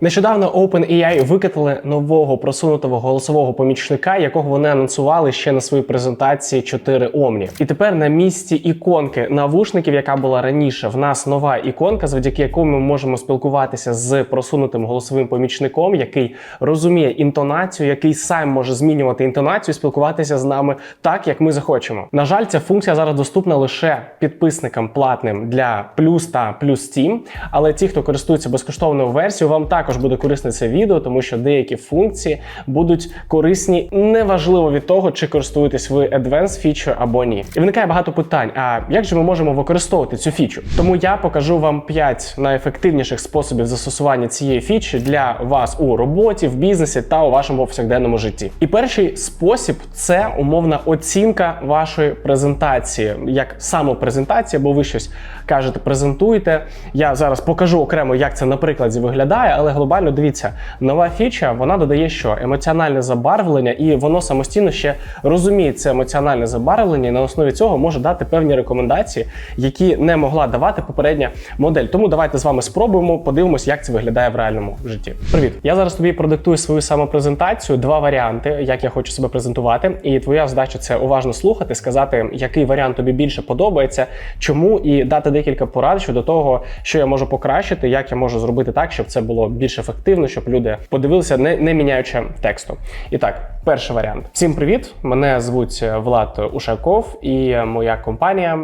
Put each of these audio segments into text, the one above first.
Нещодавно OpenAI викатили нового просунутого голосового помічника, якого вони анонсували ще на своїй презентації 4 Omni. І тепер на місці іконки навушників, яка була раніше, в нас нова іконка, завдяки якому ми можемо спілкуватися з просунутим голосовим помічником, який розуміє інтонацію, який сам може змінювати інтонацію, спілкуватися з нами так, як ми захочемо. На жаль, ця функція зараз доступна лише підписникам платним для плюс та плюс Team, але ті, хто користується безкоштовною версією, вам також буде корисне це відео, тому що деякі функції будуть корисні неважливо від того, чи користуєтесь ви Advanced Feature або ні. І виникає багато питань: а як же ми можемо використовувати цю фічу? Тому я покажу вам 5 найефективніших способів застосування цієї фічі для вас у роботі, в бізнесі та у вашому повсякденному житті. І перший спосіб це умовна оцінка вашої презентації, як самопрезентація, бо ви щось кажете, презентуєте. Я зараз покажу окремо, як це на прикладі виглядає, але глобально дивіться, нова фіча вона додає що емоціональне забарвлення, і воно самостійно ще розуміє це емоціональне забарвлення, і на основі цього може дати певні рекомендації, які не могла давати попередня модель. Тому давайте з вами спробуємо, подивимось, як це виглядає в реальному житті. Привіт! Я зараз тобі продиктую свою самопрезентацію, два варіанти, як я хочу себе презентувати. І твоя задача це уважно слухати, сказати, який варіант тобі більше подобається, чому, і дати декілька порад щодо того, що я можу покращити, як я можу зробити так, щоб це було більш ефективно, щоб люди подивилися, не, не міняючи тексту. І так, перший варіант. Всім привіт! Мене звуть Влад Ушаков, і моя компанія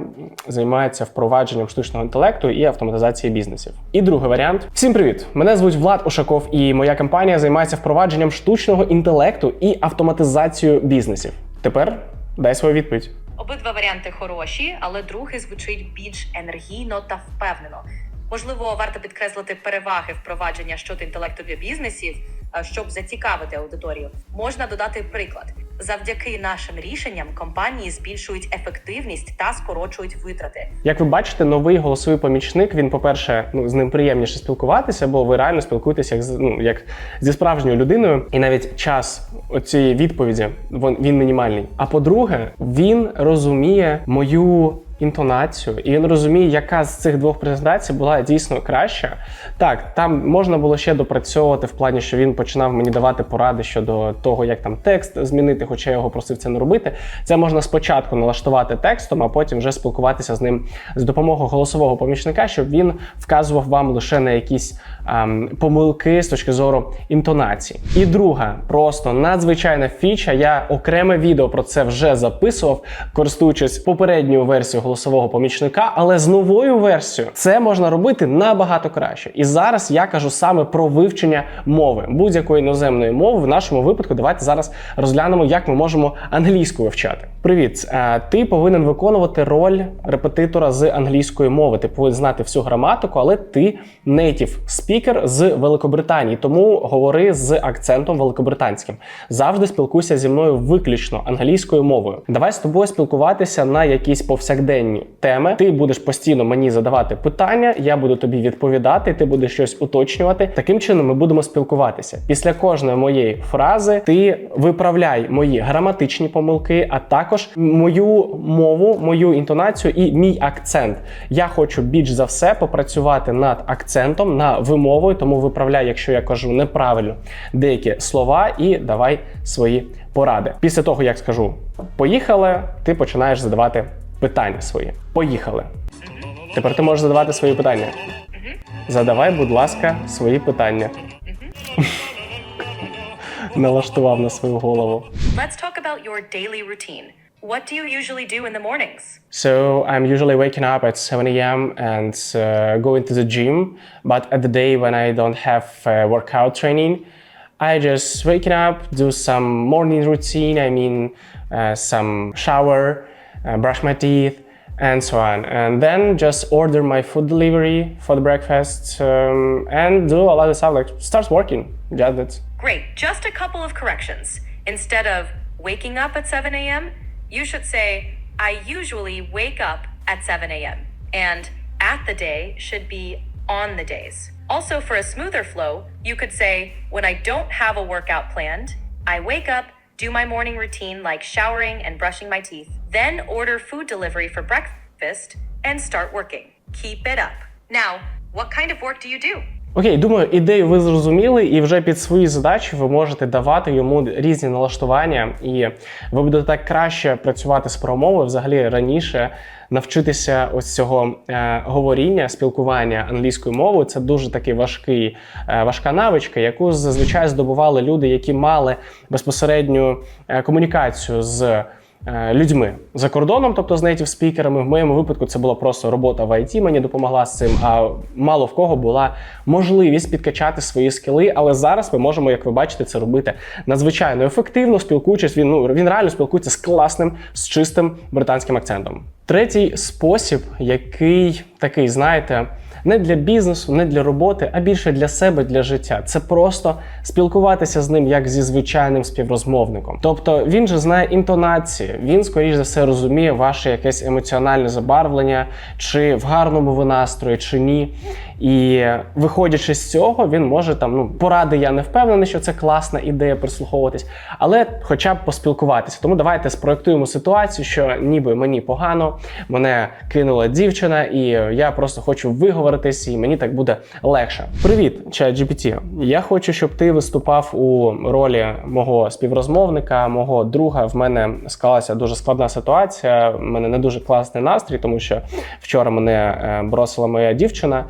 займається впровадженням штучного інтелекту і автоматизації бізнесів. І другий варіант. Всім привіт! Мене звуть Влад Ушаков, і моя компанія займається впровадженням штучного інтелекту і автоматизацією бізнесів. Тепер дай свою відповідь. Обидва варіанти хороші, але другий звучить більш енергійно та впевнено. Можливо, варто підкреслити переваги впровадження щодо інтелекту для бізнесів, е, щоб зацікавити аудиторію. Можна додати приклад. Завдяки нашим рішенням компанії збільшують ефективність та скорочують витрати. Як ви бачите, новий голосовий помічник. Він, по-перше, ну з ним приємніше спілкуватися, бо ви реально спілкуєтеся як з ну як зі справжньою людиною, і навіть час цієї відповіді він, він мінімальний. А по-друге, він розуміє мою. Інтонацію, і він розуміє, яка з цих двох презентацій була дійсно краща. Так, там можна було ще допрацьовувати в плані, що він починав мені давати поради щодо того, як там текст змінити, хоча я його просив це не робити. Це можна спочатку налаштувати текстом, а потім вже спілкуватися з ним з допомогою голосового помічника, щоб він вказував вам лише на якісь ем, помилки з точки зору інтонації. І друга, просто надзвичайна фіча. Я окреме відео про це вже записував, користуючись попередньою версією голосового помічника, але з новою версією це можна робити набагато краще. І зараз я кажу саме про вивчення мови будь-якої іноземної мови. В нашому випадку давайте зараз розглянемо, як ми можемо англійську вивчати. Привіт, Е, ти повинен виконувати роль репетитора з англійської мови. Ти повинен знати всю граматику, але ти нейтів спікер з Великобританії, тому говори з акцентом великобританським. Завжди спілкуйся зі мною виключно англійською мовою. Давай з тобою спілкуватися на якісь повсякденні теми. Ти будеш постійно мені задавати питання, я буду тобі відповідати, ти будеш щось уточнювати. Таким чином ми будемо спілкуватися. Після кожної моєї фрази ти виправляй мої граматичні помилки, а також мою мову, мою інтонацію і мій акцент. Я хочу більш за все попрацювати над акцентом, на вимовою, тому виправляй, якщо я кажу неправильно деякі слова, і давай свої поради. Після того, як скажу поїхали, ти починаєш задавати питання свої. Поїхали. Тепер ти можеш задавати свої питання. Задавай, будь ласка, свої питання. Налаштував на свою голову. Let's talk about your daily routine. What do you usually do in the mornings? So I'm usually waking up at 7 a.m. and uh, going to the gym. But at the day when I don't have uh, workout training, I just waking up, do some morning routine. I mean, uh, some shower, uh, brush my teeth, and so on. And then just order my food delivery for the breakfast um, and do a lot of stuff like start working. Just that. Great. Just a couple of corrections. Instead of waking up at 7 a.m., you should say, I usually wake up at 7 a.m. And at the day should be on the days. Also, for a smoother flow, you could say, when I don't have a workout planned, I wake up, do my morning routine like showering and brushing my teeth, then order food delivery for breakfast and start working. Keep it up. Now, what kind of work do you do? Окей, думаю, ідею ви зрозуміли, і вже під свої задачі ви можете давати йому різні налаштування, і ви будете так краще працювати з промови взагалі раніше. Навчитися ось цього е, говоріння, спілкування англійською мовою. Це дуже такий важкий, е, важка навичка, яку зазвичай здобували люди, які мали безпосередню е, комунікацію з людьми за кордоном, тобто з нейтів спікерами. В моєму випадку це була просто робота в ІТ, мені допомогла з цим. А мало в кого була можливість підкачати свої скіли. Але зараз ми можемо, як ви бачите, це робити надзвичайно ефективно, спілкуючись. Він ну він реально спілкується з класним, з чистим британським акцентом. Третій спосіб, який такий, знаєте. Не для бізнесу, не для роботи, а більше для себе, для життя. Це просто спілкуватися з ним як зі звичайним співрозмовником. Тобто він же знає інтонації, він, скоріш за все, розуміє ваше якесь емоціональне забарвлення, чи в гарному ви настрої, чи ні. І виходячи з цього, він може там ну поради. Я не впевнений, що це класна ідея прислуховуватись, але хоча б поспілкуватися. Тому давайте спроектуємо ситуацію, що ніби мені погано, мене кинула дівчина, і я просто хочу виговоритись, і мені так буде легше. Привіт, чат. Я хочу, щоб ти виступав у ролі мого співрозмовника, мого друга. В мене склалася дуже складна ситуація. У мене не дуже класний настрій, тому що вчора мене е, бросила моя дівчина.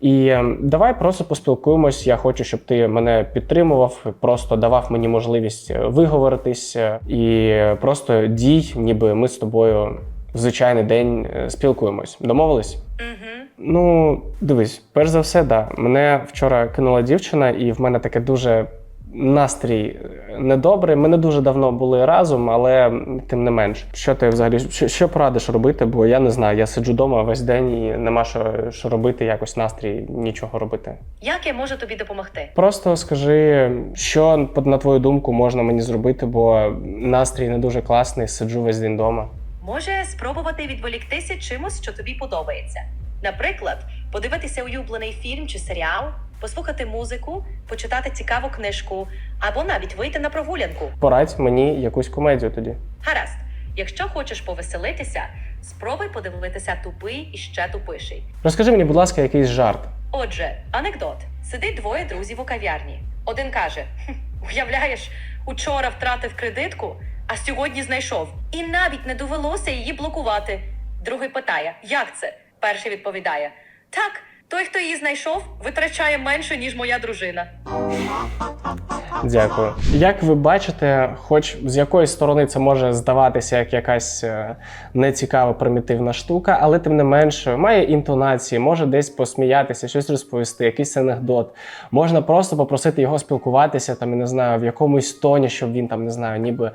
І е, давай просто поспілкуємось. Я хочу, щоб ти мене підтримував, просто давав мені можливість е, виговоритись і просто дій, ніби ми з тобою в звичайний день спілкуємось. Домовились? Mm-hmm. Ну, дивись, перш за все, да. Мене вчора кинула дівчина, і в мене таке дуже настрій е, недобрий. Ми не дуже давно були разом, але тим не менш. Що ти взагалі що, що порадиш робити? Бо я не знаю, я сиджу вдома весь день і нема що, що робити, якось настрій нічого робити. Як я можу тобі допомогти? Просто скажи, що на твою думку можна мені зробити, бо настрій не дуже класний, сиджу весь день вдома. Може спробувати відволіктися чимось, що тобі подобається. Наприклад, подивитися улюблений фільм чи серіал, послухати музику, почитати цікаву книжку або навіть вийти на прогулянку. Порадь мені якусь комедію тоді. Гаразд, якщо хочеш повеселитися, спробуй подивитися тупий і ще тупиший. Розкажи мені, будь ласка, якийсь жарт. Отже, анекдот: сидить двоє друзів у кав'ярні. Один каже: «Хм, Уявляєш, учора втратив кредитку, а сьогодні знайшов. І навіть не довелося її блокувати. Другий питає: Як це? Перший відповідає: Так, той, хто її знайшов, витрачає менше, ніж моя дружина. Дякую. Як ви бачите, хоч з якоїсь сторони це може здаватися як якась е, нецікава примітивна штука, але тим не менше має інтонації, може десь посміятися, щось розповісти, якийсь анекдот. Можна просто попросити його спілкуватися, там я не знаю, в якомусь тоні, щоб він там не знаю, ніби.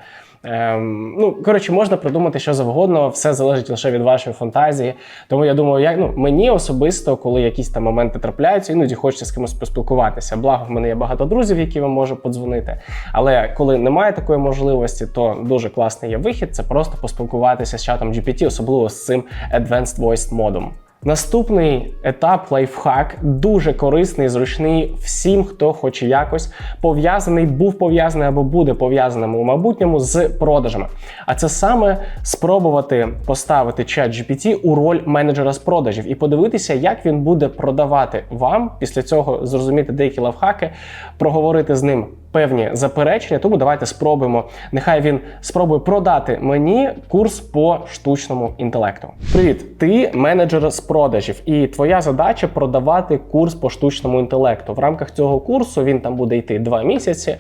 Ем, ну, коротше, можна придумати що завгодно, все залежить лише від вашої фантазії. Тому я думаю, як ну мені особисто, коли якісь там моменти трапляються, іноді хочеться з кимось поспілкуватися. Благо, в мене є багато друзів, які вам можу подзвонити. Але коли немає такої можливості, то дуже класний є вихід. Це просто поспілкуватися з чатом GPT, особливо з цим Advanced Voice модом. Наступний етап лайфхак дуже корисний, зручний всім, хто хоче якось пов'язаний, був пов'язаний або буде пов'язаним у майбутньому з продажами. А це саме спробувати поставити чат GPT у роль менеджера з продажів і подивитися, як він буде продавати вам. Після цього зрозуміти деякі лайфхаки, проговорити з ним певні заперечення. Тому давайте спробуємо. Нехай він спробує продати мені курс по штучному інтелекту. Привіт, ти менеджер з продажів, і твоя задача продавати курс по штучному інтелекту. В рамках цього курсу він там буде йти два місяці.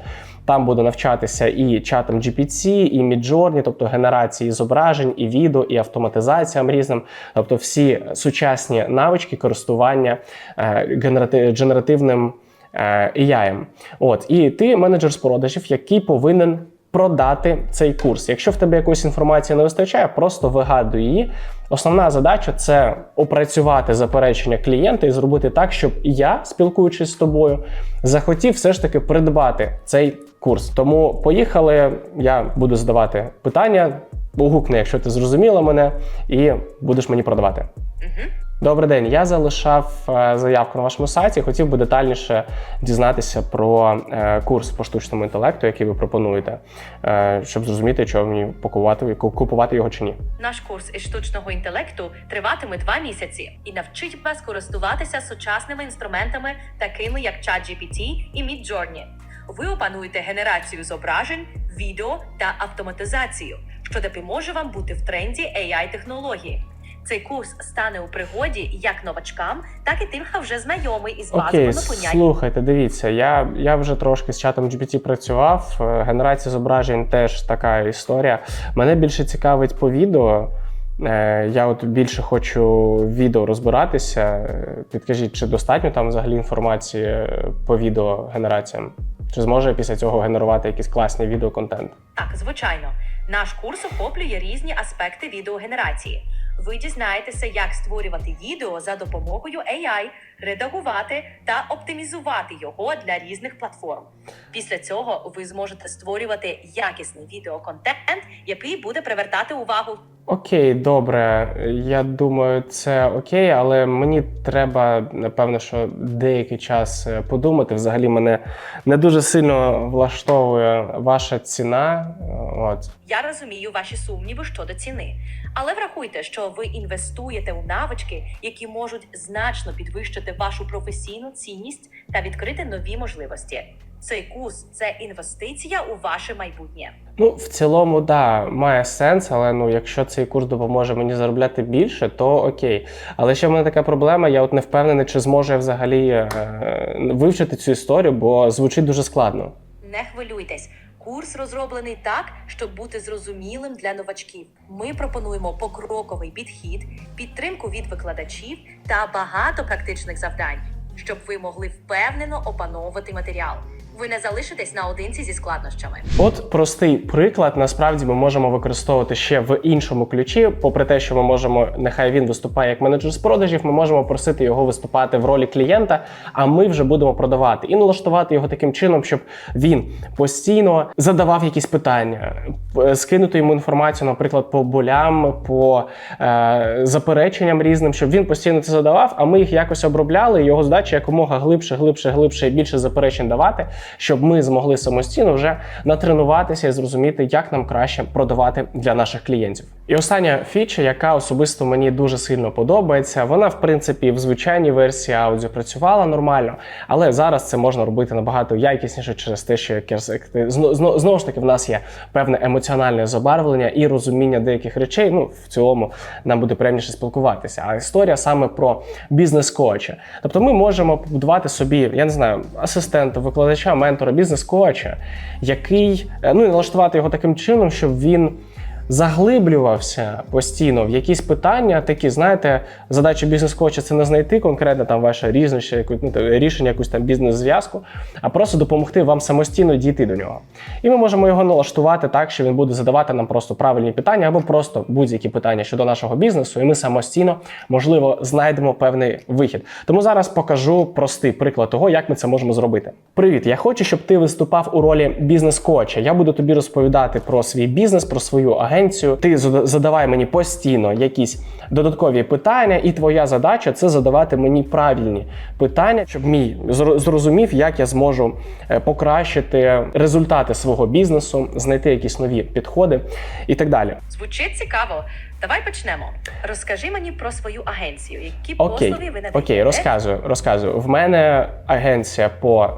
Там буде навчатися і чатом GPT, і Midjourney, тобто генерації зображень, і відео, і автоматизаціям різним, тобто всі сучасні навички користування е, генерати- генеративним е, AI. От і ти менеджер з продажів, який повинен продати цей курс. Якщо в тебе якоїсь інформації не вистачає, просто вигадуй її. Основна задача це опрацювати заперечення клієнта і зробити так, щоб я, спілкуючись з тобою, захотів все ж таки придбати цей курс. Тому поїхали. Я буду задавати питання. Погукни, якщо ти зрозуміла мене, і будеш мені продавати. Угу. Добрий день. Я залишав е, заявку на вашому сайті. Хотів би детальніше дізнатися про е, курс по штучному інтелекту, який ви пропонуєте, е, щоб зрозуміти, чи мені пакувати купувати його чи ні. Наш курс із штучного інтелекту триватиме два місяці і навчить вас користуватися сучасними інструментами, такими як ChatGPT і Midjourney. Ви опануєте генерацію зображень, відео та автоматизацію, що допоможе вам бути в тренді ai технології. Цей курс стане у пригоді як новачкам, так і тим, хто вже знайомий із базовими Окей, поняттями. слухайте, дивіться, я, я вже трошки з чатом GPT працював. е, Генерація зображень теж така історія. Мене більше цікавить по відео. Е, Я от більше хочу відео розбиратися. Е, Підкажіть, чи достатньо там взагалі інформації по відеогенераціям? Чи зможе після цього генерувати якийсь класний відеоконтент? Так, звичайно, наш курс охоплює різні аспекти відеогенерації. Ви дізнаєтеся, як створювати відео за допомогою AI, редагувати та оптимізувати його для різних платформ. Після цього ви зможете створювати якісний відеоконтент, який буде привертати увагу Окей, добре. Я думаю, це окей, але мені треба, напевно, що деякий час е, подумати. Взагалі мене не дуже сильно влаштовує ваша ціна. От. Я розумію ваші сумніви щодо ціни, але врахуйте, що ви інвестуєте у навички, які можуть значно підвищити вашу професійну цінність та відкрити нові можливості. Цей курс це інвестиція у ваше майбутнє. Ну, в цілому, да, має сенс, але ну, якщо цей курс допоможе мені заробляти більше, то окей. Але ще в мене така проблема, я от не впевнений, чи зможу я взагалі е, вивчити цю історію, бо звучить дуже складно. Не хвилюйтесь. Курс розроблений так, щоб бути зрозумілим для новачків. Ми пропонуємо покроковий підхід, підтримку від викладачів та багато практичних завдань, щоб ви могли впевнено опановувати матеріал. Ви не залишитесь наодинці зі складнощами. От простий приклад, насправді ми можемо використовувати ще в іншому ключі. Попри те, що ми можемо, нехай він виступає як менеджер з продажів, ми можемо просити його виступати в ролі клієнта, а ми вже будемо продавати і налаштувати його таким чином, щоб він постійно задавав якісь питання, скинути йому інформацію, наприклад, по болям, по е, запереченням різним, щоб він постійно це задавав, а ми їх якось обробляли. Його задача якомога глибше, глибше, глибше і більше заперечень давати, щоб ми змогли самостійно вже натренуватися і зрозуміти, як нам краще продавати для наших клієнтів. І остання фіча, яка особисто мені дуже сильно подобається, вона в принципі в звичайній версії аудіо працювала нормально, але зараз це можна робити набагато якісніше через те, що знову ж таки в нас є певне емоціональне забарвлення і розуміння деяких речей. Ну в цілому нам буде приємніше спілкуватися. А історія саме про бізнес-коача. Тобто, ми можемо побудувати собі, я не знаю, асистента, викладача, ментора, бізнес-коача, який е, ну і налаштувати його таким чином, щоб він заглиблювався постійно в якісь питання, такі, знаєте, задача бізнес-коуча це не знайти конкретно там ваше різнище, яку- ну, рішення, якусь там бізнес-зв'язку, а просто допомогти вам самостійно дійти до нього. І ми можемо його налаштувати так, що він буде задавати нам просто правильні питання або просто будь-які питання щодо нашого бізнесу, і ми самостійно, можливо, знайдемо певний вихід. Тому зараз покажу простий приклад того, як ми це можемо зробити. Привіт, я хочу, щоб ти виступав у ролі бізнес-коуча. Я буду тобі розповідати про свій бізнес, про свою агенцію. Ти зада- задавай мені постійно якісь додаткові питання, і твоя задача це задавати мені правильні питання, щоб мій зрозумів, як я зможу е, покращити результати свого бізнесу, знайти якісь нові підходи і так далі. Звучить цікаво. Давай почнемо. Розкажи мені про свою агенцію. Які послуги ви надаєте? окей, розказую, розказую. В мене агенція по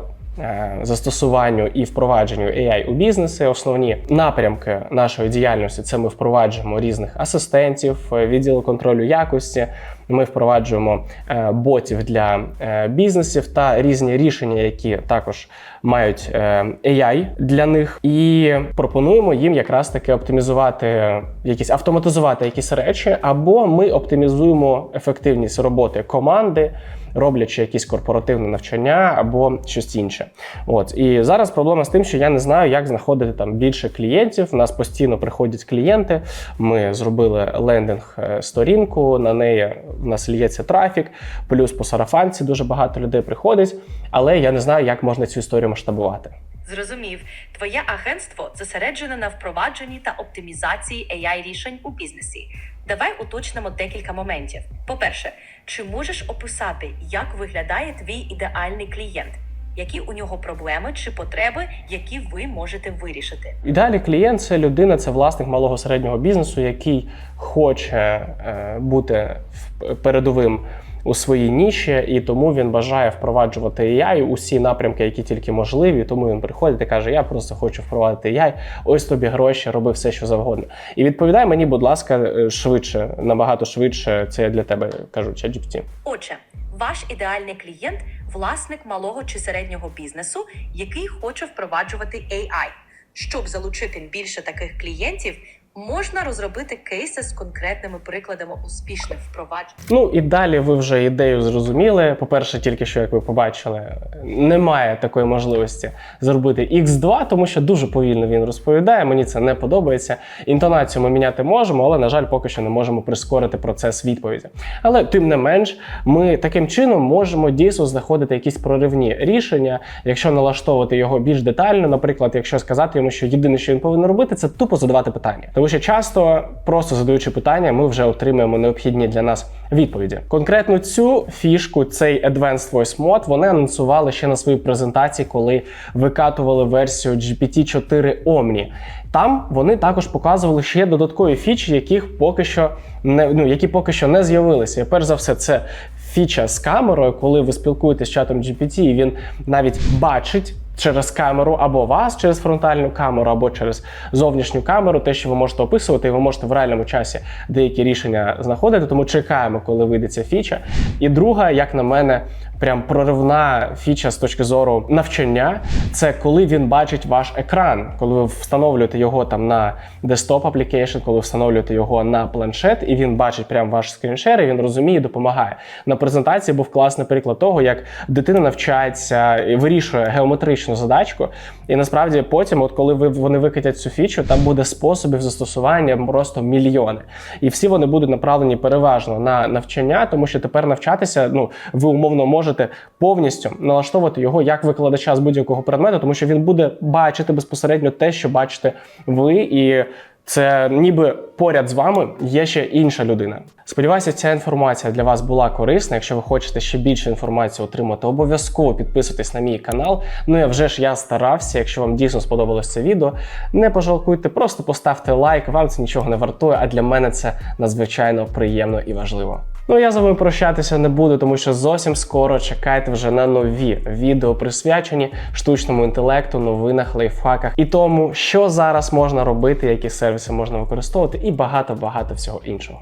застосуванню і впровадженню AI у бізнеси. Основні напрямки нашої діяльності це ми впроваджуємо різних асистентів, відділу контролю якості. Ми впроваджуємо е, ботів для е, бізнесів та різні рішення, які також мають е, AI для них, і пропонуємо їм якраз таки оптимізувати якісь автоматизувати якісь речі, або ми оптимізуємо ефективність роботи команди, роблячи якісь корпоративне навчання або щось інше. От і зараз проблема з тим, що я не знаю, як знаходити там більше клієнтів. У нас постійно приходять клієнти. Ми зробили лендинг сторінку. На неї в нас лється трафік, плюс по сарафанці дуже багато людей приходить. Але я не знаю, як можна цю історію масштабувати. Зрозумів, твоє агентство зосереджене на впровадженні та оптимізації AI рішень у бізнесі. Давай уточнимо декілька моментів. По-перше, чи можеш описати, як виглядає твій ідеальний клієнт? Які у нього проблеми чи потреби, які ви можете вирішити? Ідеальний клієнт це людина, це власник малого середнього бізнесу, який хоче е, бути передовим у своїй ніші, і тому він бажає впроваджувати AI у всі напрямки, які тільки можливі. Тому він приходить і каже: Я просто хочу впровадити AI, ось тобі гроші, роби все, що завгодно. І відповідай мені, будь ласка, е, швидше, набагато швидше. Це я для тебе кажу, ChatGPT. Отже, ваш ідеальний клієнт власник малого чи середнього бізнесу, який хоче впроваджувати AI. Щоб залучити більше таких клієнтів, можна розробити кейси з конкретними прикладами успішних впроваджень. Ну і далі ви вже ідею зрозуміли. По-перше, тільки що, як ви побачили, немає такої можливості зробити X2, тому що дуже повільно він розповідає. Мені це не подобається. Інтонацію ми міняти можемо, але на жаль, поки що не можемо прискорити процес відповіді. Але тим не менш, ми таким чином можемо дійсно знаходити якісь проривні рішення, якщо налаштовувати його більш детально. Наприклад, якщо сказати йому, що єдине, що він повинен робити, це тупо задавати питання, тому що часто, просто задаючи питання, ми вже отримуємо необхідні для нас відповіді. Конкретно цю фішку, цей Advanced Voice Mode, вони анонсували ще на своїй презентації, коли викатували версію GPT-4 Omni. Там вони також показували ще додаткові фічі, яких поки що не ну які поки що не з'явилися. І перш за все, це фіча з камерою, коли ви спілкуєтесь з чатом GPT, і він навіть бачить. Через камеру або вас через фронтальну камеру, або через зовнішню камеру, те, що ви можете описувати, і ви можете в реальному часі деякі рішення знаходити. Тому чекаємо, коли вийде ця фіча. І друга, як на мене, прям проривна фіча з точки зору навчання. Це коли він бачить ваш екран, коли ви встановлюєте його там на desktop application, коли встановлюєте його на планшет, і він бачить прям ваш скріншер, і він розуміє, допомагає. На презентації був класний приклад того, як дитина навчається і вирішує геометричну задачку. І насправді потім, от коли ви вони викатять цю фічу, там буде способів застосування просто мільйони. І всі вони будуть направлені переважно на навчання, тому що тепер навчатися, ну ви умовно можете повністю налаштовувати його як викладача з будь-якого предмету, тому що він буде бачити безпосередньо те, що бачите ви, і це ніби поряд з вами є ще інша людина. Сподіваюся, ця інформація для вас була корисна. Якщо ви хочете ще більше інформації отримати, обов'язково підписуйтесь на мій канал. Ну і вже ж я старався. Якщо вам дійсно сподобалось це відео, не пожалкуйте, просто поставте лайк. Вам це нічого не вартує, а для мене це надзвичайно приємно і важливо. Ну я з вами прощатися не буду, тому що зовсім скоро чекайте вже на нові відео, присвячені штучному інтелекту, новинах, лайфхаках і тому, що зараз можна робити, які сервіси можна використовувати, і багато багато всього іншого.